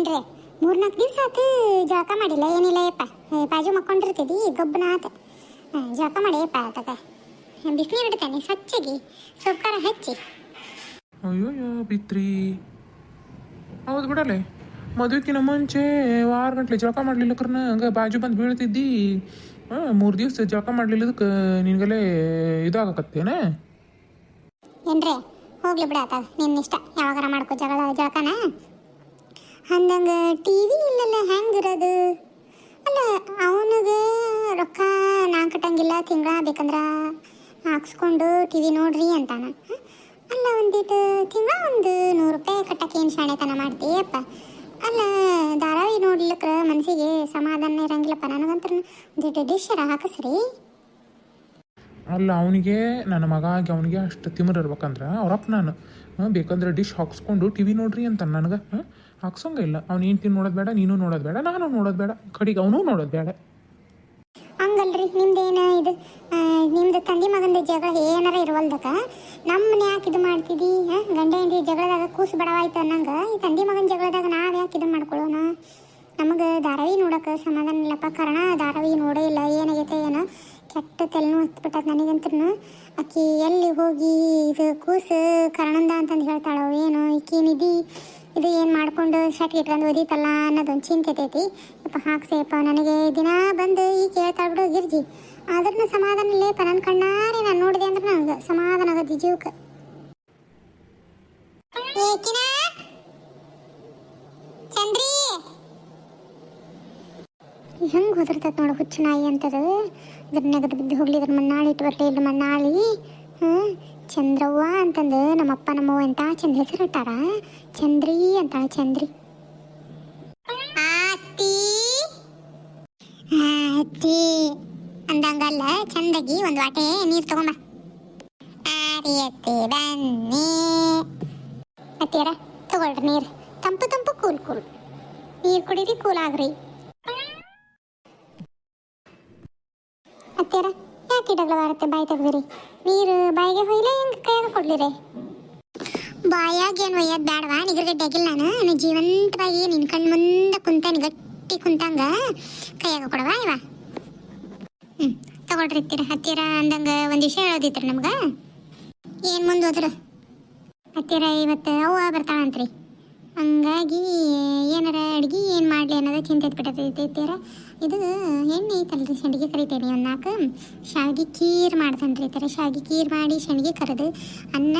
ಏನ್ರಿ? ಮೂರ್ನಾಲ್ಕು ದಿವಸ ಆತು ಜಳಕ ಮಾಡಿಲ್ಲ ಏನಿಲ್ಲ ಯಪ್ಪ ಬಾಜು ಮಕ್ಕೊಂಡಿರ್ತಿದ್ದಿ ಗೊಬ್ಬನ ಆತ. ಜಳಕ ಮಾಡಿ ಯಪ್ಪ ಆತಕ. ಬಿಸಿನೀರು ಇಡ್ತಾನೆ ಸ್ವಚ್ಛಗಿ ಸೊಪ್ಕಾರ ಹಚ್ಚಿ. ಅಯ್ಯೋಯ್ಯೋ ಬಿತ್ರಿ ಹೌದು ಬಿಡಲೆ. ಮದುವೆಕಿನ ಮುಂಚೆ ವಾರ ಗಂಟ್ಲೆ ಜಳಕ ಮಾಡ್ಲಿಲ್ಲಕ್ರನ ಹಂಗ ಬಾಜು ಬಂದು ಬೀಳ್ತಿದ್ದಿ. ಮೂರು ದಿವಸ ಜಳಕ ಮಾಡ್ಲಿಲ್ಲದಕ್ಕೆ ನಿನಗಲೇ ಇದಾಗಕತ್ತೇನ? ಏನ್ರಿ ಹೋಗ್ಲಿ ಬಿಡ ಆತ ನಿನ್ನ ಇಷ್ಟ ಯಾವಾಗಾರ ಮಾಡ್ಕೋ ಜಗಳ ಜಳಕನ. ಅಂದಂಗ ಟಿ ವಿ ಇಲ್ಲಲ್ಲ ಹೆಂಗಿರೋದು? ಅಲ್ಲ, ಅವನಿಗೆ ರೊಕ್ಕ ನಾ ಕಟ್ಟಂಗಿಲ್ಲ, ತಿಂಗಳ ಬೇಕಂದ್ರೆ ಹಾಕ್ಸ್ಕೊಂಡು ಟಿವಿ ನೋಡ್ರಿ ಅಂತಾನ? ಅಲ್ಲ ಒಂದಿಟ್ಟು ತಿಂಗಳ ಒಂದು ನೂರು ರೂಪಾಯಿ ಕಟ್ಟಕ್ಕೆ ಏನು ಶಾಣೆತನ ಮಾಡ್ತೀಯಪ್ಪ ಅಲ್ಲ, ಧಾರಾವಾಹಿ ನೋಡ್ಲಿಕ್ಕೆ ಮನಸ್ಸಿಗೆ ಸಮಾಧಾನ ಇರಂಗಿಲ್ಲಪ್ಪ ನನಗಂತೂ ಒಂದಿಟ್ಟು ಡಿಶ್ಶರ ಹಾಕಿಸ್ರಿ ಅಲ್ಲ, ಅವನಿಗೆ, ನನ್ನ ಮಗ ಆಗಿ ಅವನಿಗೆ ಅಷ್ಟು ತಿಮಿರ್ ಇರ್ಬೇಕಂದ್ರೆ ಅವ್ರಪ್ಪ ನಾನು ಬೇಕಂದ್ರೆ ಡಿಶ್ ಹಾಕ್ಸ್ಕೊಂಡು ಟಿ ವಿ ನೋಡ್ರಿ ಅಂತ ನನಗೆ ಹಾಕ್ಸೋಂಗ ಇಲ್ಲ. ಅವ್ನು ಏನು ನೋಡೋದು ಬೇಡ, ನೀನು ನೋಡೋದು ಬೇಡ, ನಾನು ನೋಡೋದು ಬೇಡ, ಕಡೆಗೆ ಅವನು ನೋಡೋದು ಬೇಡ. ಹಂಗಲ್ರಿ, ನಿಮ್ದೇನ ಇದು ನಿಮ್ದು ತಂದೆ ಮಗಂದು ಜಗಳ ಏನಾರ ಇರುವಲ್ದಕ್ಕ? ನಮ್ಮನ್ನ ಯಾಕೆ ಇದು ಮಾಡ್ತಿದ್ದಿ? ಗಂಡ ಹೆಂಡತಿ ಜಗಳದಾಗ ಕೂಸು ಬಡವಾಯ್ತು ಅನ್ನಂಗ, ಈ ತಂದೆ ಮಗನ ಜಗಳದಾಗ ನಾವು ಯಾಕೆ ಇದು ಮಾಡ್ಕೊಳ್ಳೋಣ ನಮಗೆ ಧಾರಾವಾಹಿ ನೋಡಕ್ಕೆ ಸಮಾಧಾನ ಇಲ್ಲಪ್ಪ, ಕಾರಣ ಧಾರಾವಾಹಿ ನೋಡೇ ಇಲ್ಲ, ಏನಾಗೈತೆ ಏನೋ? ಕೆಟ್ಟ ತಲೆನೂ ಹತ್ಬಿಟ್ಟದ ನನಗಂತೂ ಆಕಿ ಎಲ್ಲಿ ಹೋಗಿ ಇದು ಕೂಸು ಕರಣಂದ ಅಂತಂದು ಹೇಳ್ತಾಳೋ ಏನು ಈಕಿ ಇದು ಏನು ಮಾಡ್ಕೊಂಡು ಶರ್ಟ್ ಇಟ್ಕೊಂಡು ಓದಿತಲ್ಲ ಅನ್ನೋದೊಂದು ಚಿಂತೆ ಐತಿ ಯಪ್ಪ ಹಾಕ್ಸೇಪ್ಪ ನನಗೆ ದಿನ ಬಂದು ಈ ಕೇಳ್ತಾಳ್ಬಿಡು ಗಿರ್ಜಿ. ಆದ್ರೂ ಸಮಾಧಾನ ಇಲ್ಲೇಪ ನನ್ನ ಕಣ್ಣಾರೆ ನಾನು ನೋಡಿದೆ ಅಂದ್ರೆ ನನಗೆ ಸಮಾಧಾನ ಆಗೋದು ಜೀವಕ್ಕೆ ಏಕಿನ ಚಂದ್ರಿ ಹೆಂಗೆ ಹೋದಿರ್ತೈತೆ ನೋಡು ಹುಚ್ಚು ನಾಯಿ ಅಂತದು. ಇದ್ರ ನೆಗದು ಬಿದ್ದು ಹೋಗ್ಲಿ, ಇದ್ರ ಮಣ್ಣಾಳಿ ಇಟ್ಟು ಬರಲಿ, ಇಲ್ಲ ಮಣ್ಣಾಳಿ ಹ್ಞೂ ಚಂದ್ರವ್ವ ಅಂತಂದು ನಮ್ಮಪ್ಪ, ನಮ್ಮವ್ವ ಅಂತ ಚಂದ್ರ ಹೆಸರು ಇಟ್ಟಾರ. ಚಂದ್ರಿ ಅಂತಾಳೆ, ಚಂದ್ರಿ. ಆತಿ ಅಂದಂಗಲ್ಲ, ಚಂದಗಿ ಒಂದು ವಾಟೆ ನೀರು ತಗೊಂಬ. ಆರಿ ಅತ್ತಿ, ಬನ್ನಿ. ಅತ್ತಿಯರ, ತಗೊಳ್ರಿ ನೀರು. ತಂಪು ತಂಪು, ಕೂಲ್ ಕೂಲ್. ನೀರು ಕುಡೀರಿ, ಕೂಲ್ ಆಗ್ರಿ ಅತ್ತಿಯರ ಡಗ್ಲ ಬರುತ್ತೆ ಬಾಯಿ ತೆಗ್ದಿರಿ. ನೀರು ಬಾಯಿಗೆ ಹೊಯ್ಲ, ಹೆಂಗೆ ಕೈಯಾಗ ಕೊಡ್ಲಿರಿ. ಬಾಯಾಗ ಏನು ಒಯ್ಯೋದು ಬೇಡವಾ ನಿಗರ್ಗಡ್ಡೆ ಆಗಿಲ್ಲ ನಾನು. ನಾನು ಜೀವಂತವಾಗಿ ನಿನ್ನ ಕಣ್ಣು ಮುಂದೆ ಕುಂತಾನೆ, ಗಟ್ಟಿ ಕುಂತಂಗ ಕೈಯಾಗ ಕೊಡವಾ ಇವ? ಹ್ಞೂ ತಗೊಳ್ರಿ ಹತ್ತಿರ ಅಂದಂಗೆ ಒಂದು ವಿಷಯ ಹೇಳೋದಿತ್ರಿ ನಮ್ಗೆ. ಏನು ಮುಂದೆ ಹತ್ತಿರ ಇವತ್ತು ಅವ್ವ ಬರ್ತಾಳಂತ್ರಿ. ಹಂಗಾಗಿ ಏನಾರ ಅಡ್ಗಿ ಏನು ಮಾಡಲಿ ಅನ್ನೋದು ಚಿಂತೆ ಬಿಟ್ಟೈತಿ ಇದು ಎಣ್ಣೆ ಐತಲ್ರಿ ಸಂಡಿಗೆ ಕರಿತೇನೆ ಒಂದು ನಾಲ್ಕು. ಶಾವಿಗೆ ಖೀರ್ ಮಾಡ್ತಾನ್ರಿ ಈ ಥರ ಶಾವಿಗೆ ಖೀರ್ ಮಾಡಿ ಸಂಡಿಗೆ ಕರೆದು ಅನ್ನ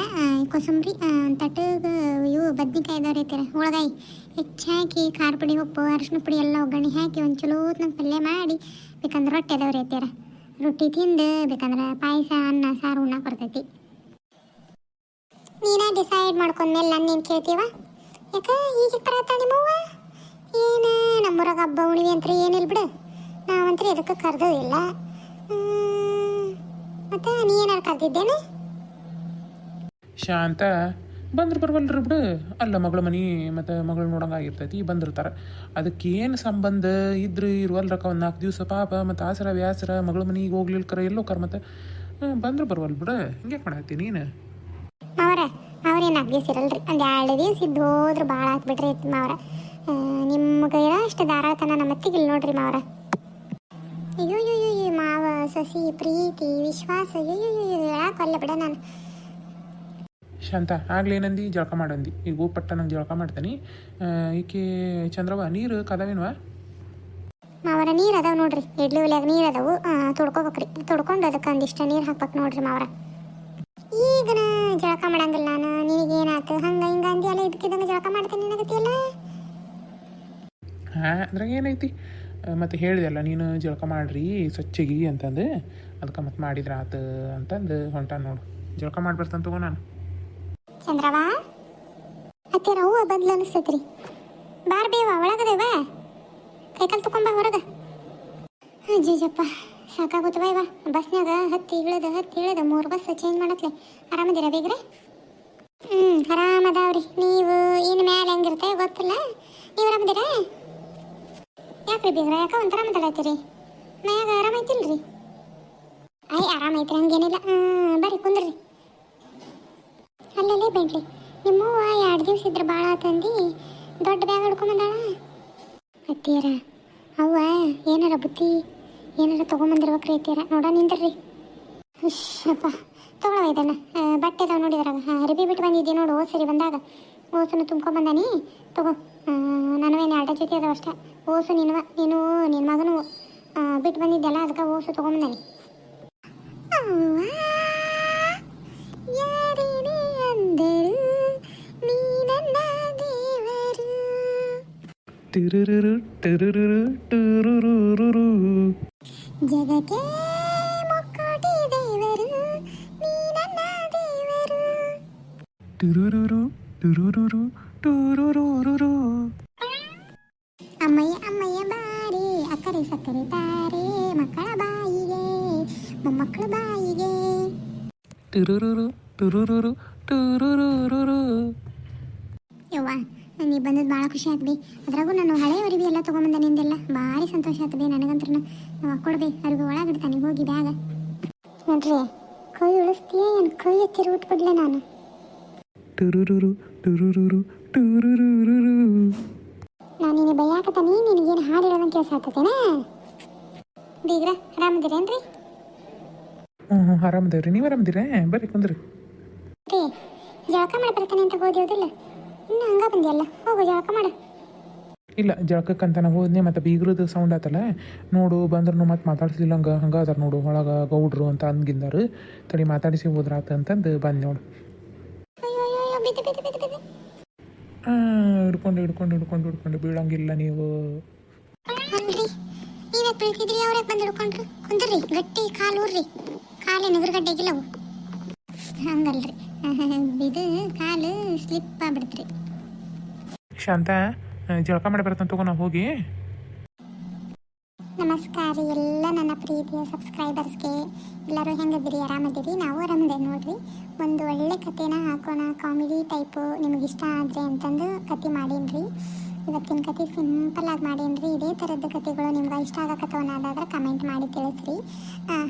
ಕೊಸಂಬರಿ ತಟ್ಟಗೆ ಇವು ಬದ್ನೆಕಾಯಿ ಇದಾವ್ರಿ ಐತಿರ ಉಳಗಾಯಿ ಹೆಚ್ಚಾಕಿ ಖಾರ ಪುಡಿ, ಉಪ್ಪು, ಅರಿಶಿನ ಪುಡಿ ಎಲ್ಲ ಒಗ್ಗರಣೆ ಹಾಕಿ ಒಂದು ಚಲೋ ಹೊತ್ನಾಗ ಪಲ್ಯ ಮಾಡಿ ಬೇಕಂದ್ರೆ ರೊಟ್ಟಿ ಅದಾವ್ರಿ ಐತಿರ ರೊಟ್ಟಿ ತಿಂದು ಬೇಕಂದ್ರೆ ಪಾಯಸ, ಅನ್ನ, ಸಾರು, ಉಣ್ಣ ಬರ್ತೈತಿ. ನೀನ ಡಿಸೈಡ್ ಮಾಡ್ಕೊಂಡ್ಮೇಲೆ ನಾನು ನೀನು ಕೇಳ್ತೀವ? ಯಾಕ ಈಗ ಬರತ್ತ ನಿಮ್ಮವ್ವ? ಏನು ನಮ್ಮೂರಾಗ ಹಬ್ಬ ಉಣಿವಿ ಅಂತ ಏನಿಲ್ಲ ಬಿಡು. ನಾವಂತ್ರಿ ಎದಕ್ಕೆ ಕರೆದಿಲ್ಲ ಇಲ್ಲ. ಮತ್ತೆ ನೀ ಏನಾರು ಕರೆದಿದ್ದೇನೆ? ಶಾಂತ ಬಂದ್ರೆ ಬರ್ವಲ್ರಿ ಬಿಡು. ಅಲ್ಲ ಮಗಳ ಮನಿ ಮತ್ತು ಮಗಳು ನೋಡಂಗೆ ಆಗಿರ್ತೈತಿ ಬಂದಿರ್ತಾರೆ. ಅದಕ್ಕೇನು ಸಂಬಂಧ? ಇದ್ರು ಇರುವಲ್ರಕ್ಕ ಒಂದು ನಾಲ್ಕು ದಿವಸ ಪಾಪ ಮತ್ತು ಆಸರ ವ್ಯಾಸರ ಮಗಳ ಮನಿಗೆ ಹೋಗ್ಲಿಲ್ಕರ ಎಲ್ಲೋ ಕರ್ ಮತ್ತೆ. ಬಂದ್ರೆ ಬರ್ವಲ್ ಬಿಡು. ಹಿಂಗೆ ಮಾಡತ್ತಿ ನೀನು? ಅವರ ಅವ್ರೇನು ನಾಲ್ಕು ದಿವಸ ಇರಲ್ರಿ. ಒಂದು ಎರಡು ದಿವಸ ಇದ್ದು ಹೋದ್ರೆ ಭಾಳ ಮಾವರ. ನಿಮ್ಗೆ ಅಷ್ಟು ಧಾರಾಳತನ ನಮ್ಮ ಅತ್ತಿಗಿಲ್ಲ ನೋಡ್ರಿ ಮಾವರ. ಅಯ್ಯೋ ಮಾವ ಸಸಿ ಪ್ರೀತಿ ವಿಶ್ವಾಸ ಅಯ್ಯೋ ಹೇಳಕ್ಕಲ್ಲ ಬಿಡ ನಾನು. ಶಾಂತ ಆಗ್ಲೇ ಏನಂದು ಜಳಕ ಮಾಡಂದಿ. ಈಗ ಪಟ್ಟ ನಂಗೆ ಜಳಕ ಮಾಡ್ತಾನೆ. ಈಕೆ ಚಂದ್ರವ ನೀರು ಕದಾವೇನ್ವಾ? ಮಾವರ ನೀರು ಅದಾವ ನೋಡ್ರಿ. ಇಡ್ಲಿ ಉಲಿಯಾಗ ನೀರು ಅದಾವು. ತೊಡ್ಕೋಬೇಕ್ರಿ. ತೊಡ್ಕೊಂಡು ಅದಕ್ಕೆ ಒಂದಿಷ್ಟು ನೀರು ಹಾಕ್ಬೇಕು ನೋಡ್ರಿ ಮಾವರ. ಈಗ ಜಳಕ ಮಾಡಂಗಿಲ್ಲ ನಾನು ನಿನಗೇನಾತು ಹಂಗ ಹಿಂಗ ಅಂದಿ ಅಲ್ಲ ಇದಕ್ಕಿದಂಗೆ ಜಳಕ ಮಾಡ್ತೀನಿ ನನಗತಿಯಲ್ಲ ಹಾಂ ಅದ್ರಾಗ ಏನೈತಿ? ಮತ್ತು ಹೇಳಿದೆಲ್ಲ ನೀನು ಜಳಕ ಮಾಡ್ರಿ ಸ್ವಚ್ಛಗಿ ಅಂತಂದು. ಅದಕ್ಕೆ ಮತ್ತೆ ಮಾಡಿದ್ರೆ ಆತು ಅಂತಂದು ಹೊಂಟ ನೋಡು. ಜಳಕ ಮಾಡಿ ಬರ್ತಾನೆ ತಗೋ ನಾನು. ಚಂದ್ರವ, ಅತ್ತೆ ಹೂವ ಬದ್ಲು ಅನಿಸ್ತೈತ್ರಿ ಬಾರ್ ಬೇವ ಒಳಗದೇವ ಕೈಕಾಲು ತಕೊಂಬ ಹೊರಗ. ಜೀಜಪ್ಪ ಸಾಕಾಗುತ್ತವ ಇವ. ಬಸ್ನಾಗ ಹತ್ತಿ ಇಳಿದ ಹತ್ತಿ ಇಳಿದ, ಮೂರು ಬಸ್ ಚೇಂಜ್ ಮಾಡತ್ಲೆ. ಆರಾಮದಿರ ಬೇಗ್ರೆ? ಹ್ಞೂ ಆರಾಮದಾವ್ರಿ. ನೀವು ಇನ್ನು ಮ್ಯಾಲೆ ಹೆಂಗಿರುತ್ತೆ ಗೊತ್ತಿಲ್ಲ. ನೀವು ಆರಾಮದಿರ? ಯಾಕ್ರಿ ಬೇಗ ಯಾಕ ಒಂಥರ ಮಾತಾಡತ್ತೀರಿ? ಮ್ಯಾಗ ಆರಾಮೈತಿಲ್ರಿ ಐ ಆರಾಮೈತ್ರಿ ಹಂಗೇನಿಲ್ಲ. ಬರ್ರಿ ಕುಂದ್ರಿ ಅಲ್ಲಲ್ಲೇ ಬೇಡ್ರಿ ನಿಮ್ಮವ್ವ ಎರಡು ದಿವ್ಸ ಇದ್ರೆ ಭಾಳ ತಂದು, ದೊಡ್ಡ ಬ್ಯಾಗ್ ಹಿಡ್ಕೊಂಬಂದಾಳ? ಅತ್ತೀರ ಅವ್ವ, ಏನಾರ ಬುದ್ಧಿ, ಏನಾರ ತೊಗೊಂಬಂದಿರ್ಬೇಕ್ರಿ ಅತ್ತೀರ ನೋಡ ನಿಂದ್ರಿ ಹುಷಪ್ಪ ತೊಗೊಳವ ಇದನ್ನ. ಬಟ್ಟೆ ಅದಾವ ನೋಡಿದ್ರಾಗ ಹಾಂ ಅರಿಬಿ ಬಿಟ್ಟು ಬಂದಿದ್ದೆ ನೋಡು ಸರಿ ಬಂದಾಗ. ಓಸನ್ನು ತುಂಬ್ಕೊಂಬಂದಾನಿ, ತಗೋ. ನನವೇನು ಎರಡು ಜೊತೆ ಅದಾವ ಅಷ್ಟೇ. ಓಸು ನಿನ್ವ ನೀನು ನಿನ್ನ ಮಗನು ಆ, ಬಿಟ್ಟು ಬಂದಿದ್ದೆಲ್ಲ ಅದಕ್ಕೆ ಓಸು ತೊಗೊಂಬಂದಾನಿ. ಅವ್ವ, ಯಾರೇನೇ ಅಂದರು ನೀ ನನ್ನ ದೇವರು ಟಿರುರುರು ಟಿರುರುರು ಟುರುರುರುರು ಜಗಕ್ಕೆ ಮುಕ್ಕೋಟಿ ದೇವರು ಟುರುರುರು ಟುರುರುರು ಟುರುರುರುರು. ಅಮ್ಮಯ್ಯ ಅಮ್ಮಯ್ಯ ಬಾರಿ ಅಕ್ಕರೆ ಸಕ್ಕರೆ ತಾರೆ ಮಕ್ಕಳ ಬಾಯಿಗೆ ಮೊಮ್ಮಕ್ಕಳ ಬಾಯಿಗೆ. ಟುರುರುರು ಟುರುರುರು ಟುರುರುರುರು. ಯವ್ವ ನೀ ಬಂದದ್ದು ಭಾಳ ಖುಷಿ ಆತ್ ಬಿ ಅದ್ರಾಗೂ ನಾನು ಹಳೆ ಅರಿವಿ ಎಲ್ಲ ತೊಗೊಂಬಂದ ನಿಂದೆಲ್ಲ. ಭಾರಿ ಸಂತೋಷ ನಾನು ನನಗಂತ್ರ ನಾವು ಕೊಡ್ಬಿ ಅರಿವಿ ಒಳಗಿಡ್ತಾನೆ ಹೋಗಿ ಬ್ಯಾಗ. ನೋಡ್ರಿ ಕೈ ಉಳಿಸ್ತೀಯ ಏನು? ಕೈ ಎತ್ತಿರು ಬಿಟ್ಬಿಡ್ಲೆ ನಾನು. ಟುರುರುರು ಟುರುರುರು ಟುರುರುರುರು ನಾನು ನಿನಗೆ ಬೈಯಾಕತ್ತಾನಿ ನಿನಗೇನು ಹಾಡು ಹೇಳೋದಂಗೆ ಕೆಲಸ ಆಗ್ತತೇನ? ಬೀಗ್ರ ಆರಾಮದಿರೇನ್ರಿ ಆರಾಮದೇವ್ರಿ ನೀವು ಆರಾಮದಿರೇ? ಬರ್ರಿ ಕುಂದ್ರಿ. ರೀ ಜಳಕ ಮಾಡಿ ಬರ್ತಾನೆ ಅಂತ ಹೋದ್ಯೌದಿಲ್ಲ ಇನ್ನು ಹಂಗ ಬಂದಿಯಲ್ಲ ಹೋಗು ಜಳಕ ಮಾಡು. ಇಲ್ಲ ಜಳಕಕ್ಕಂತ ನಾವು ಹೋದ್ನೆ ಮತ್ತು ಬೀಗ್ರದ್ದು ಸೌಂಡ್ ಆತಲ್ಲ. ನೋಡು ಬಂದ್ರು ಮತ್ತೆ ಮಾತಾಡಿಸ್ಲಿಲ್ಲ ಹಂಗೆ ಹಂಗೆ ಅದಾರ ನೋಡು ಒಳಗೆ ಗೌಡ್ರು ಅಂತ ಅಂದ್ಗಿಂದಾರು. ತಡಿ ಮಾತಾಡಿಸಿ ಹೋದ್ರಾತ ಅಂತಂದು ಬಂದು ನೋಡು ಅಯ್ಯೋ ಅಯ್ಯೋ ಅಯ್ಯೋ ಬಿದ್ದು ಬಿದ್ದು ಬಿದ್ದು ಬಿದ್ದು ಹಾಂ ಹಿಡ್ಕೊಂಡು ಹಿಡ್ಕೊಂಡು ಹಿಡ್ಕೊಂಡು ಹಿಡ್ಕೊಂಡು ಬೀಳಂಗಿಲ್ಲ ನೀವು. ನೀವೇ ಬೀಳ್ತಿದ್ರಿ ಅವರೇ ಬಂದು ಹಿಡ್ಕೊಂಡ್ರು? ಕುಂದ್ರಿ ಗಟ್ಟಿ ಕಾಲು ಊರ್ರಿ. ಕಾಲು ನಗರಗಡ್ಡೆಗಿಲ್ಲವು ಹಂಗಲ್ರಿ. ಬಿದ್ದು ಕಾಲು ಸ್ಲಿಪ್ ಆಗ್ಬಿಡ್ತ್ರಿ. ಶಾಂತ ಜಳಕ ಮಾಡಿ ಬರ್ತಂತ ತಗೋ ನಾವು ಹೋಗಿ. ಪ್ರೀತಿಯ ಸಬ್ಸ್ಕ್ರೈಬರ್ಸ್ಗೆ ಎಲ್ಲರೂ ಹೆಂಗದಿರಿ ಆರಾಮದಿರಿ ನಾವು ಆರಾಮದೆ ನೋಡ್ರಿ. ಒಂದು ಒಳ್ಳೆ ಕಥೆನ ಹಾಕೋಣ. ಕಾಮಿಡಿ ಟೈಪು ನಿಮಗೆ ಇಷ್ಟ ಆದರೆ ಅಂತಂದು ಕತೆ ಮಾಡೀನ್ರಿ. ಇವತ್ತಿನ ಕತೆ ಸಿಂಪಲ್ ಆಗಿ ಮಾಡೇನ್ರಿ? ಇದೇ ಥರದ್ದು ಕತೆಗಳು ನಿಮ್ಗೆ ಇಷ್ಟ ಆಗಕತ್ತವನ್ನಾದಾದ್ರೆ ಕಮೆಂಟ್ ಮಾಡಿ ತಿಳಿಸ್ರಿ.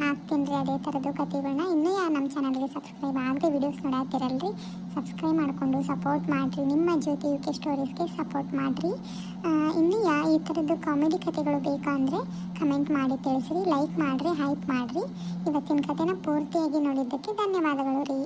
ಹಾಕ್ತೀನಿ ಅದೇ ಥರದ್ದು ಕತೆಗಳನ್ನ ಇನ್ನೂ ಯಾ ನಮ್ಮ ಚಾನಲ್ಗೆ ಸಬ್ಸ್ಕ್ರೈಬ್ ಆಗದೆ ವಿಡಿಯೋಸ್ ನೋಡಾತಿರಲ್ರಿ? ಸಬ್ಸ್ಕ್ರೈಬ್ ಮಾಡಿಕೊಂಡು ಸಪೋರ್ಟ್ ಮಾಡಿರಿ. ನಿಮ್ಮ ಜ್ಯೋತಿ ಯು ಕೆ ಸ್ಟೋರೀಸ್ಗೆ ಸಪೋರ್ಟ್ ಮಾಡಿರಿ. ಇನ್ನೂ ಯಾ, ಈ ಥರದ್ದು ಕಾಮಿಡಿ ಕತೆಗಳು ಬೇಕಾ ಅಂದರೆ ಕಮೆಂಟ್ ಮಾಡಿ ತಿಳಿಸ್ರಿ. ಲೈಕ್ ಮಾಡಿರಿ ಹೈಪ್ ಮಾಡಿರಿ. ಇವತ್ತಿನ ಕತೆನ ಪೂರ್ತಿಯಾಗಿ ನೋಡಿದ್ದಕ್ಕೆ ಧನ್ಯವಾದಗಳು ರೀ.